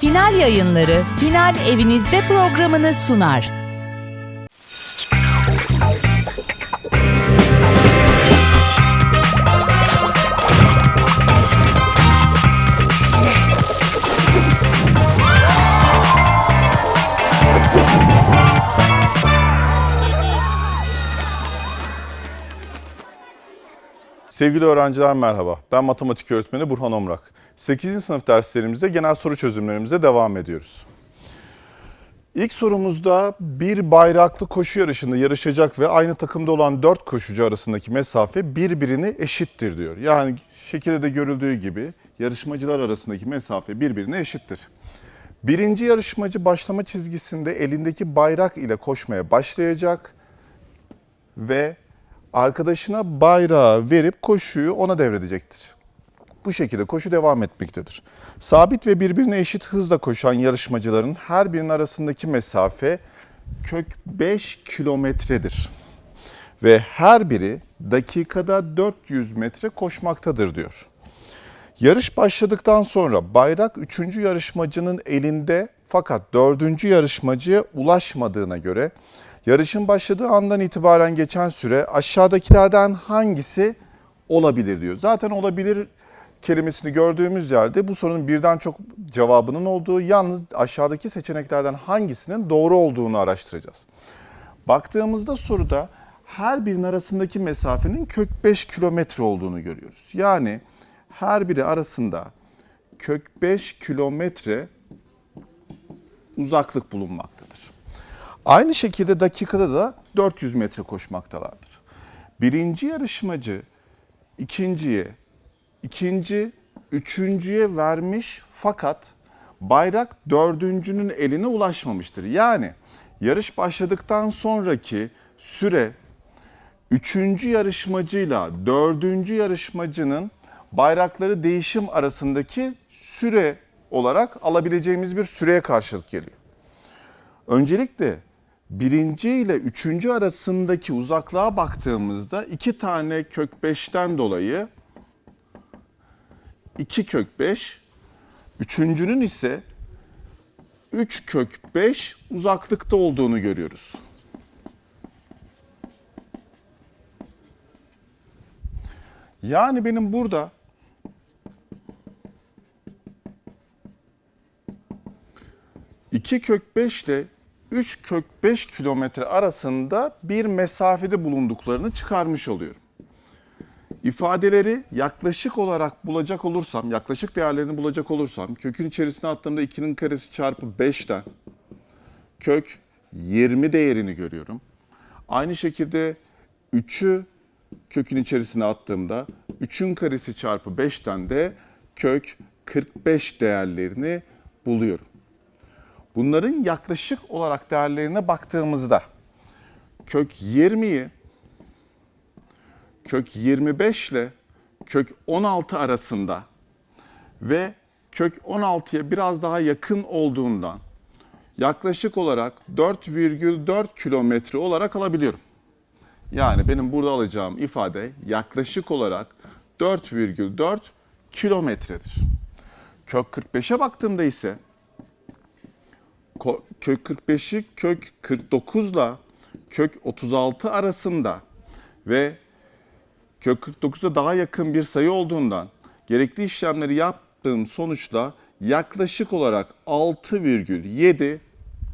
Final yayınları Final Evinizde programını sunar. Sevgili öğrenciler merhaba. Ben matematik öğretmeni Burhan Omrak. 8. sınıf derslerimizde genel soru çözümlerimize devam ediyoruz. İlk sorumuzda bir bayraklı koşu yarışında yarışacak ve aynı takımda olan 4 koşucu arasındaki mesafe birbirine eşittir diyor. Yani şekilde de görüldüğü gibi yarışmacılar arasındaki mesafe birbirine eşittir. Birinci yarışmacı başlama çizgisinde elindeki bayrak ile koşmaya başlayacak ve arkadaşına bayrağı verip koşuyu ona devredecektir. Bu şekilde koşu devam etmektedir. Sabit ve birbirine eşit hızla koşan yarışmacıların her birinin arasındaki mesafe kök 5 kilometredir. Ve her biri dakikada 400 metre koşmaktadır diyor. Yarış başladıktan sonra bayrak 3. yarışmacının elinde fakat 4. yarışmacıya ulaşmadığına göre yarışın başladığı andan itibaren geçen süre aşağıdakilerden hangisi olabilir diyor. Zaten olabilir kelimesini gördüğümüz yerde bu sorunun birden çok cevabının olduğu yalnız aşağıdaki seçeneklerden hangisinin doğru olduğunu araştıracağız. Baktığımızda soruda her birinin arasındaki mesafenin kök 5 kilometre olduğunu görüyoruz. Yani her biri arasında kök 5 kilometre uzaklık bulunmaktadır. Aynı şekilde dakikada da 400 metre koşmaktalardır. Birinci yarışmacı ikinciye, ikinci üçüncüye vermiş fakat bayrak dördüncünün eline ulaşmamıştır. Yani yarış başladıktan sonraki süre üçüncü yarışmacıyla dördüncü yarışmacının bayrakları değişim arasındaki süre olarak alabileceğimiz bir süreye karşılık geliyor. Öncelikle birinci ile üçüncü arasındaki uzaklığa baktığımızda iki tane kök 5'ten dolayı 2 kök 5, üçüncünün ise 3 kök 5 uzaklıkta olduğunu görüyoruz. Yani benim burada iki kök 5 ile 3 kök 5 kilometre arasında bir mesafede bulunduklarını çıkarmış oluyorum. İfadeleri yaklaşık olarak bulacak olursam, yaklaşık değerlerini bulacak olursam, kökün içerisine attığımda 2'nin karesi çarpı 5'ten kök 20 değerini görüyorum. Aynı şekilde 3'ü kökün içerisine attığımda 3'ün karesi çarpı 5'ten de kök 45 değerlerini buluyorum. Bunların yaklaşık olarak değerlerine baktığımızda kök 20'yi kök 25 ile kök 16 arasında ve kök 16'ya biraz daha yakın olduğundan yaklaşık olarak 4,4 kilometre olarak alabiliyorum. Yani benim burada alacağım ifade yaklaşık olarak 4,4 kilometredir. Kök 45'e baktığımda ise kök 45'i kök 49 ile kök 36 arasında ve kök 49'a daha yakın bir sayı olduğundan gerekli işlemleri yaptığım sonuçla yaklaşık olarak 6,7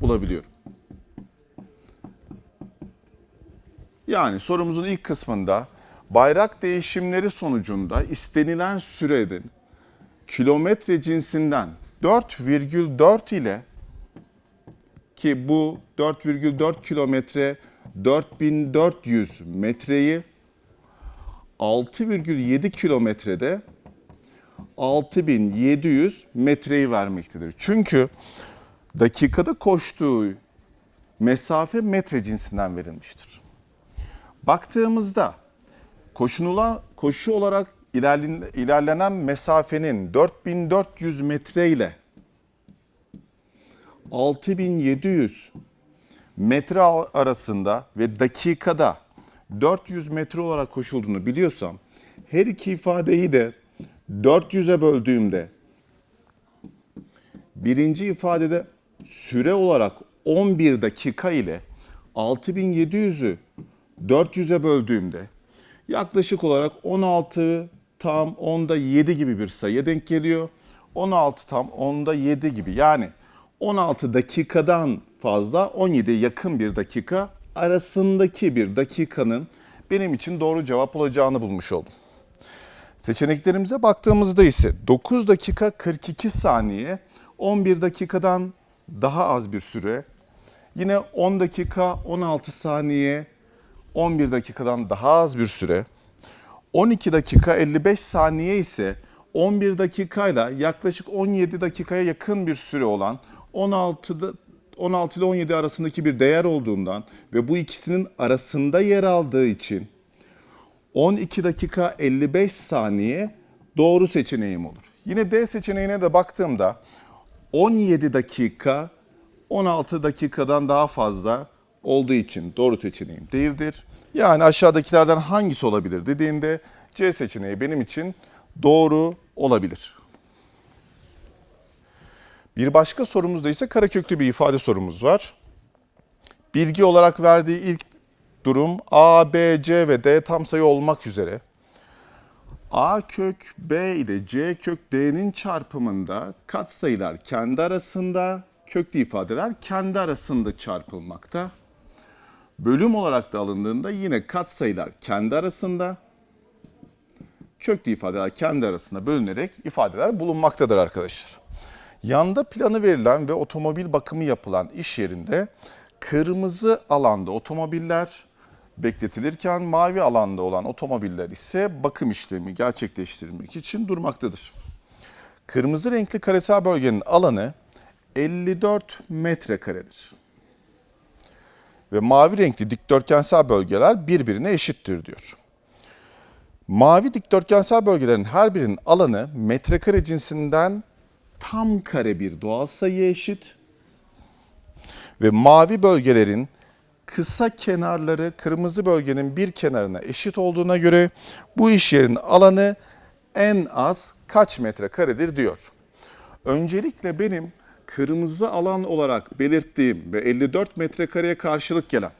bulabiliyorum. Yani sorumuzun ilk kısmında bayrak değişimleri sonucunda istenilen sürenin kilometre cinsinden 4,4 ile ki bu 4,4 kilometre 4400 metreyi 6,7 kilometrede 6700 metreyi vermektedir. Çünkü dakikada koştuğu mesafe metre cinsinden verilmiştir. Baktığımızda koşunulan koşu olarak ilerlen- ilerlenen mesafenin 4400 metre ile 6700 metre arasında ve dakikada 400 metre olarak koşulduğunu biliyorsam her iki ifadeyi de 400'e böldüğümde birinci ifadede süre olarak 11 dakika ile 6700'ü 400'e böldüğümde yaklaşık olarak 16 tam onda 7 gibi bir sayıya denk geliyor. 16 tam onda 7 gibi yani 16 dakikadan fazla 17'ye yakın bir dakika arasındaki bir dakikanın benim için doğru cevap olacağını bulmuş oldum. Seçeneklerimize baktığımızda ise 9 dakika 42 saniye 11 dakikadan daha az bir süre. Yine 10 dakika 16 saniye 11 dakikadan daha az bir süre. 12 dakika 55 saniye ise 11 dakikayla yaklaşık 17 dakikaya yakın bir süre olan 16'da 16 ile 17 arasındaki bir değer olduğundan ve bu ikisinin arasında yer aldığı için 12 dakika 55 saniye doğru seçeneğim olur. Yine D seçeneğine de baktığımda 17 dakika 16 dakikadan daha fazla olduğu için doğru seçeneğim değildir. Yani aşağıdakilerden hangisi olabilir dediğinde C seçeneği benim için doğru olabilir. Bir başka sorumuzda ise kareköklü bir ifade sorumuz var. Bilgi olarak verdiği ilk durum A, B, C ve D tam sayı olmak üzere A kök B ile C kök D'nin çarpımında katsayılar kendi arasında, köklü ifadeler kendi arasında çarpılmakta. Bölüm olarak da alındığında yine katsayılar kendi arasında, köklü ifadeler kendi arasında bölünerek ifadeler bulunmaktadır arkadaşlar. Yanda planı verilen ve otomobil bakımı yapılan iş yerinde kırmızı alanda otomobiller bekletilirken mavi alanda olan otomobiller ise bakım işlemi gerçekleştirmek için durmaktadır. Kırmızı renkli karesel bölgenin alanı 54 metrekaredir. Ve mavi renkli dikdörtgensel bölgeler birbirine eşittir diyor. Mavi dikdörtgensel bölgelerin her birinin alanı metrekare cinsinden tam kare bir doğal sayıya eşit. Ve mavi bölgelerin kısa kenarları kırmızı bölgenin bir kenarına eşit olduğuna göre bu iş yerinin alanı en az kaç metrekaredir diyor. Öncelikle benim kırmızı alan olarak belirttiğim ve 54 metrekareye karşılık gelen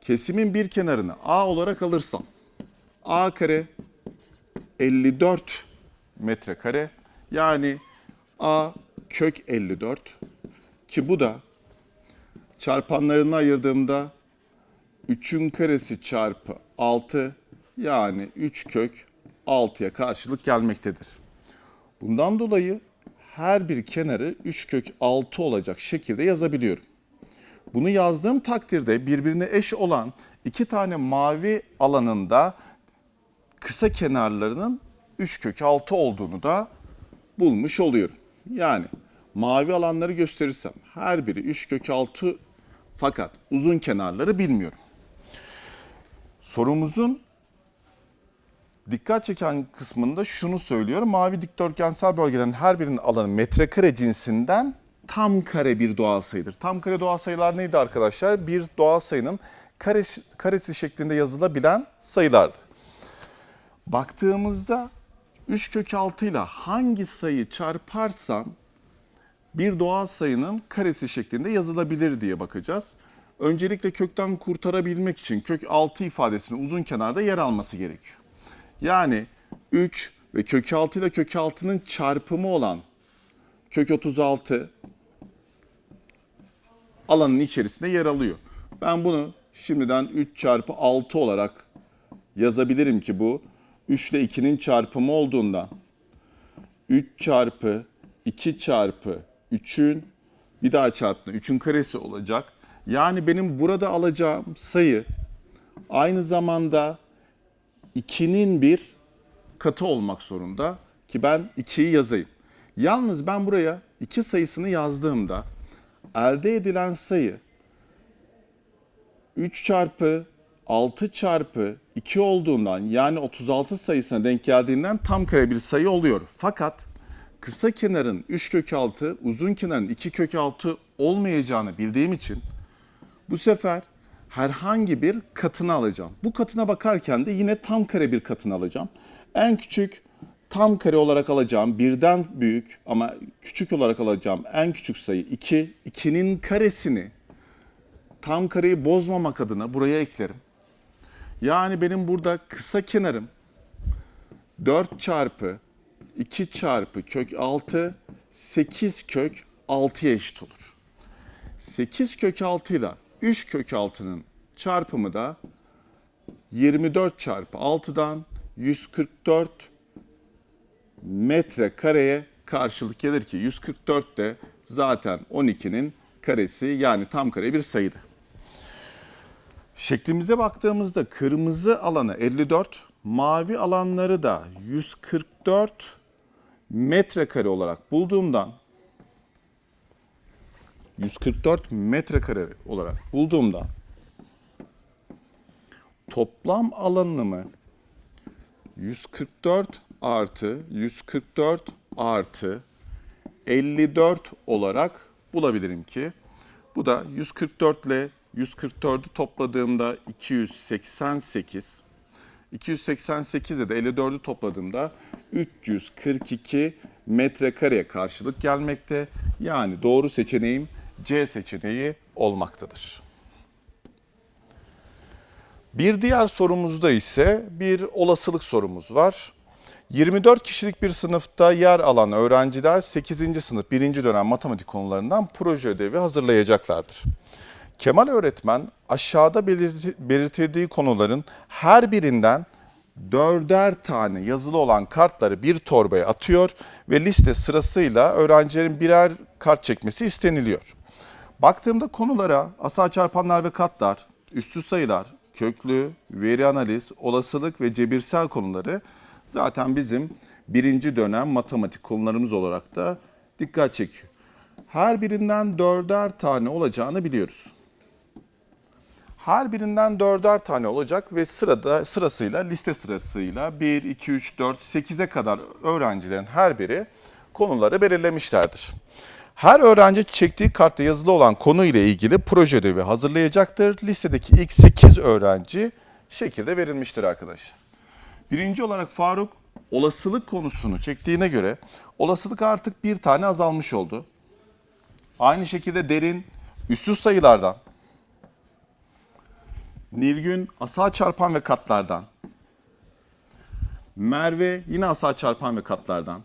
kesimin bir kenarını A olarak alırsam A kare 54 metrekare yani A kök 54 ki bu da çarpanlarını ayırdığımda 3'ün karesi çarpı 6 yani 3 kök 6'ya karşılık gelmektedir. Bundan dolayı her bir kenarı 3 kök 6 olacak şekilde yazabiliyorum. Bunu yazdığım takdirde birbirine eş olan iki tane mavi alanında kısa kenarlarının 3 kök 6 olduğunu da bulmuş oluyorum. Yani mavi alanları gösterirsem her biri 3 kök 6 fakat uzun kenarları bilmiyorum. Sorumuzun dikkat çeken kısmında şunu söylüyorum. Mavi dikdörtgensel bölgelerin her birinin alanı metrekare cinsinden tam kare bir doğal sayıdır. Tam kare doğal sayılar neydi arkadaşlar? Bir doğal sayının karesi, karesi şeklinde yazılabilen sayılardı. Baktığımızda 3 kök 6 ile hangi sayı çarparsam bir doğal sayının karesi şeklinde yazılabilir diye bakacağız. Öncelikle kökten kurtarabilmek için kök 6 ifadesinin uzun kenarda yer alması gerekiyor. Yani 3 ve kök 6 ile kök 6'nın çarpımı olan kök 36 alanın içerisinde yer alıyor. Ben bunu şimdiden 3 çarpı 6 olarak yazabilirim ki bu 3 ile 2'nin çarpımı olduğundan 3 çarpı 2 çarpı 3'ün bir daha çarptığında 3'ün karesi olacak. Yani benim burada alacağım sayı aynı zamanda 2'nin bir katı olmak zorunda ki ben 2'yi yazayım. Yalnız ben buraya 2 sayısını yazdığımda elde edilen sayı 3 çarpı 6 çarpı 2 olduğundan yani 36 sayısına denk geldiğinden tam kare bir sayı oluyor. Fakat kısa kenarın 3 kök 6, uzun kenarın 2 kök 6 olmayacağını bildiğim için bu sefer herhangi bir katını alacağım. Bu katına bakarken de yine tam kare bir katını alacağım. En küçük tam kare olarak alacağım birden büyük ama küçük olarak alacağım en küçük sayı 2. 2'nin karesini tam kareyi bozmamak adına buraya eklerim. Yani benim burada kısa kenarım 4 çarpı 2 çarpı kök 6 8 kök 6'ya eşit olur. 8 kök 6 ile 3 kök 6'nın çarpımı da 24 çarpı 6'dan 144 metre kareye karşılık gelir ki 144 de zaten 12'nin karesi yani tam kare bir sayıdır. Şeklimize baktığımızda kırmızı alanı 54, mavi alanları da 144 metrekare olarak bulduğumdan 144 metrekare olarak bulduğumda toplam alanımı 144 artı 144 artı 54 olarak bulabilirim ki bu da 144 ile 144'ü topladığımda 288 288 ile de 54'ü topladığımda 342 metrekareye karşılık gelmekte. Yani doğru seçeneğim C seçeneği olmaktadır. Bir diğer sorumuzda ise bir olasılık sorumuz var. 24 kişilik bir sınıfta yer alan öğrenciler 8. sınıf 1. dönem matematik konularından proje ödevi hazırlayacaklardır. Kemal öğretmen aşağıda belirti- belirtildiği konuların her birinden dörder tane yazılı olan kartları bir torbaya atıyor ve liste sırasıyla öğrencilerin birer kart çekmesi isteniliyor. Baktığımda konulara asal çarpanlar ve katlar, üstü sayılar, köklü, veri analiz, olasılık ve cebirsel konuları zaten bizim birinci dönem matematik konularımız olarak da dikkat çekiyor. Her birinden dörder tane olacağını biliyoruz. Her birinden dörder tane olacak ve sırada sırasıyla liste sırasıyla 1, 2, 3, 4, 8'e kadar öğrencilerin her biri konuları belirlemişlerdir. Her öğrenci çektiği kartta yazılı olan konu ile ilgili proje ödevi hazırlayacaktır. Listedeki ilk 8 öğrenci şekilde verilmiştir arkadaşlar. Birinci olarak Faruk olasılık konusunu çektiğine göre olasılık artık bir tane azalmış oldu. Aynı şekilde derin üstsüz sayılardan, Nilgün asal çarpan ve katlardan, Merve yine asal çarpan ve katlardan,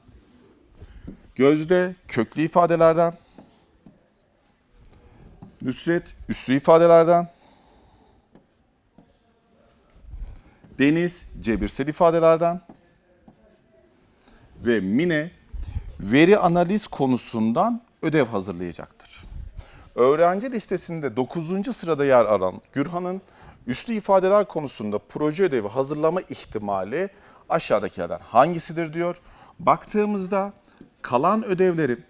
Gözde köklü ifadelerden, Nusret üslü ifadelerden, Deniz cebirsel ifadelerden ve Mine veri analiz konusundan ödev hazırlayacaktır. Öğrenci listesinde 9. sırada yer alan Gürhan'ın üslü ifadeler konusunda proje ödevi hazırlama ihtimali aşağıdakilerden hangisidir diyor. Baktığımızda kalan ödevlerin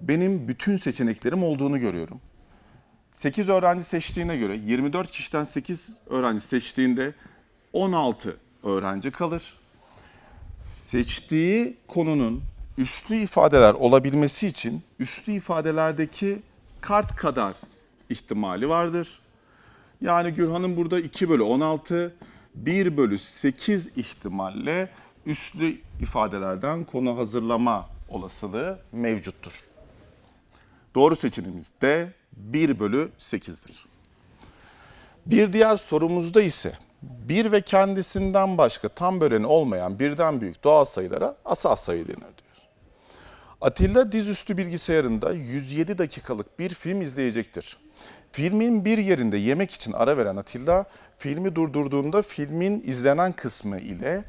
benim bütün seçeneklerim olduğunu görüyorum. 8 öğrenci seçtiğine göre 24 kişiden 8 öğrenci seçtiğinde 16 öğrenci kalır. Seçtiği konunun üslü ifadeler olabilmesi için üslü ifadelerdeki kart kadar ihtimali vardır. Yani Gürhan'ın burada 2 bölü 16, 1 bölü 8 ihtimalle üslü ifadelerden konu hazırlama olasılığı mevcuttur. Doğru seçeneğimiz D 1 bölü 8'dir. Bir diğer sorumuzda ise bir ve kendisinden başka tam böleni olmayan birden büyük doğal sayılara asal sayı denir diyor. Atilla dizüstü bilgisayarında 107 dakikalık bir film izleyecektir. Filmin bir yerinde yemek için ara veren Atilla, filmi durdurduğunda filmin izlenen kısmı ile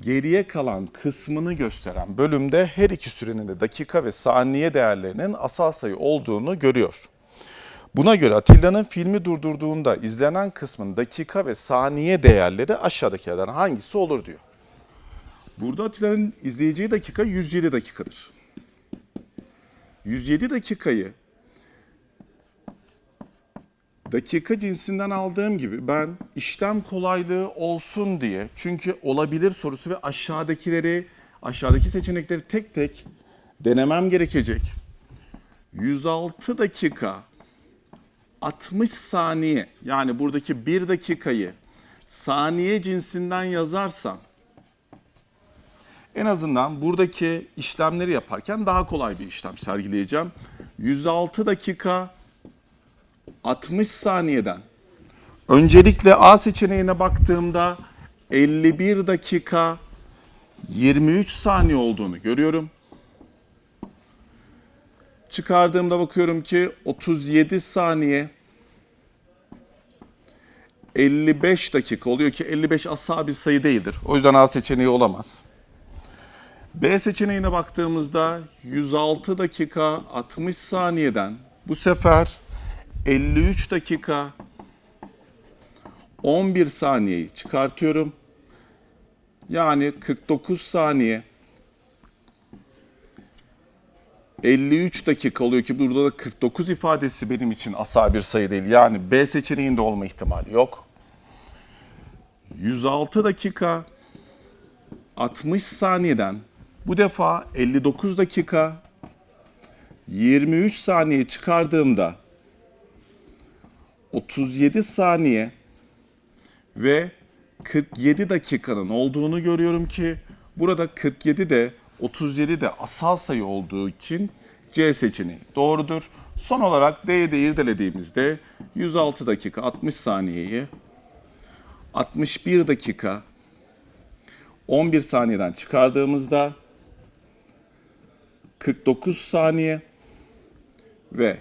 geriye kalan kısmını gösteren bölümde her iki sürenin de dakika ve saniye değerlerinin asal sayı olduğunu görüyor. Buna göre Atilla'nın filmi durdurduğunda izlenen kısmın dakika ve saniye değerleri aşağıdakilerden hangisi olur diyor. Burada Atilla'nın izleyeceği dakika 107 dakikadır. 107 dakikayı dakika cinsinden aldığım gibi ben işlem kolaylığı olsun diye çünkü olabilir sorusu ve aşağıdakileri aşağıdaki seçenekleri tek tek denemem gerekecek. 106 dakika 60 saniye yani buradaki 1 dakikayı saniye cinsinden yazarsam En azından buradaki işlemleri yaparken daha kolay bir işlem sergileyeceğim. 106 dakika 60 saniyeden öncelikle A seçeneğine baktığımda 51 dakika 23 saniye olduğunu görüyorum. Çıkardığımda bakıyorum ki 37 saniye 55 dakika oluyor ki 55 asla bir sayı değildir. O yüzden A seçeneği olamaz. B seçeneğine baktığımızda 106 dakika 60 saniyeden bu sefer 53 dakika 11 saniyeyi çıkartıyorum. Yani 49 saniye 53 dakika oluyor ki burada da 49 ifadesi benim için asal bir sayı değil. Yani B seçeneğinde olma ihtimali yok. 106 dakika 60 saniyeden bu defa 59 dakika 23 saniye çıkardığımda 37 saniye ve 47 dakikanın olduğunu görüyorum ki burada 47 de 37 de asal sayı olduğu için C seçeneği doğrudur. Son olarak D'yi de irdelediğimizde 106 dakika 60 saniyeyi 61 dakika 11 saniyeden çıkardığımızda 49 saniye ve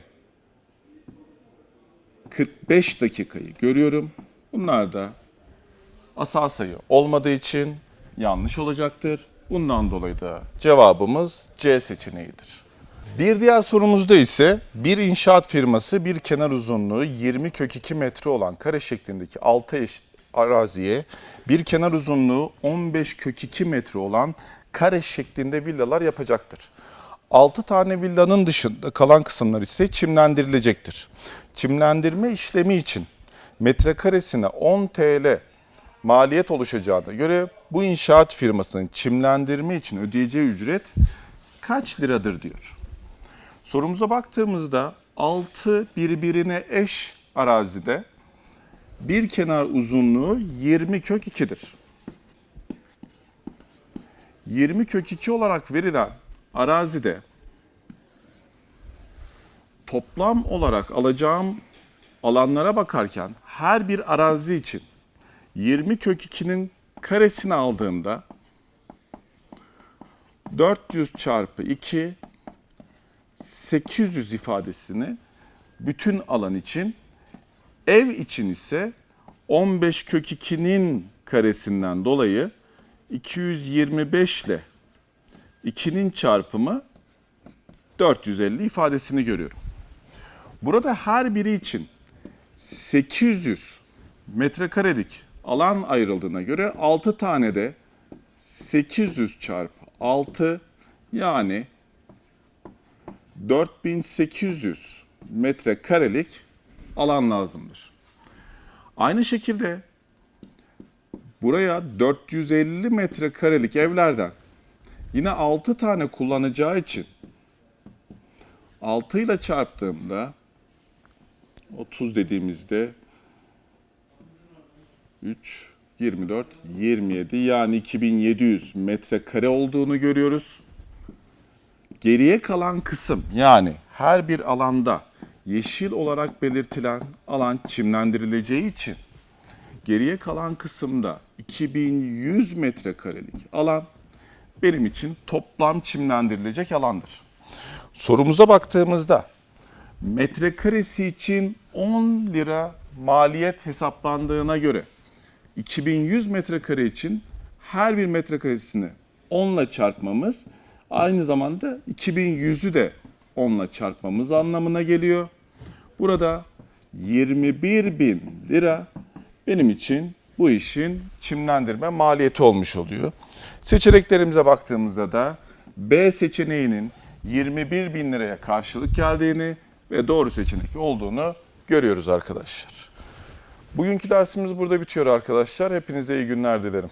45 dakikayı görüyorum. Bunlar da asal sayı olmadığı için yanlış olacaktır. Bundan dolayı da cevabımız C seçeneğidir. Bir diğer sorumuzda ise bir inşaat firması bir kenar uzunluğu 20 kök 2 metre olan kare şeklindeki 6 eş araziye bir kenar uzunluğu 15 kök 2 metre olan kare şeklinde villalar yapacaktır. 6 tane villanın dışında kalan kısımlar ise çimlendirilecektir. Çimlendirme işlemi için metrekaresine 10 TL maliyet oluşacağına göre bu inşaat firmasının çimlendirme için ödeyeceği ücret kaç liradır diyor. Sorumuza baktığımızda 6 birbirine eş arazide bir kenar uzunluğu 20 kök 2'dir. 20 kök 2 olarak verilen arazide. Toplam olarak alacağım alanlara bakarken her bir arazi için 20 kök 2'nin karesini aldığımda 400 çarpı 2 800 ifadesini bütün alan için ev için ise 15 kök 2'nin karesinden dolayı 225 ile 2'nin çarpımı 450 ifadesini görüyorum. Burada her biri için 800 metrekarelik alan ayrıldığına göre 6 tane de 800 çarpı 6 yani 4800 metrekarelik alan lazımdır. Aynı şekilde buraya 450 metrekarelik evlerden yine 6 tane kullanacağı için 6 ile çarptığımda 30 dediğimizde 3, 24, 27 yani 2700 metrekare olduğunu görüyoruz. Geriye kalan kısım yani her bir alanda yeşil olarak belirtilen alan çimlendirileceği için geriye kalan kısımda 2100 metrekarelik alan benim için toplam çimlendirilecek alandır. Sorumuza baktığımızda metrekaresi için 10 lira maliyet hesaplandığına göre 2100 metrekare için her bir metrekaresini 10 ile çarpmamız aynı zamanda 2100'ü de 10 ile çarpmamız anlamına geliyor. Burada 21 bin lira benim için bu işin çimlendirme maliyeti olmuş oluyor. Seçeneklerimize baktığımızda da B seçeneğinin 21 bin liraya karşılık geldiğini ve doğru seçenek olduğunu görüyoruz arkadaşlar. Bugünkü dersimiz burada bitiyor arkadaşlar. Hepinize iyi günler dilerim.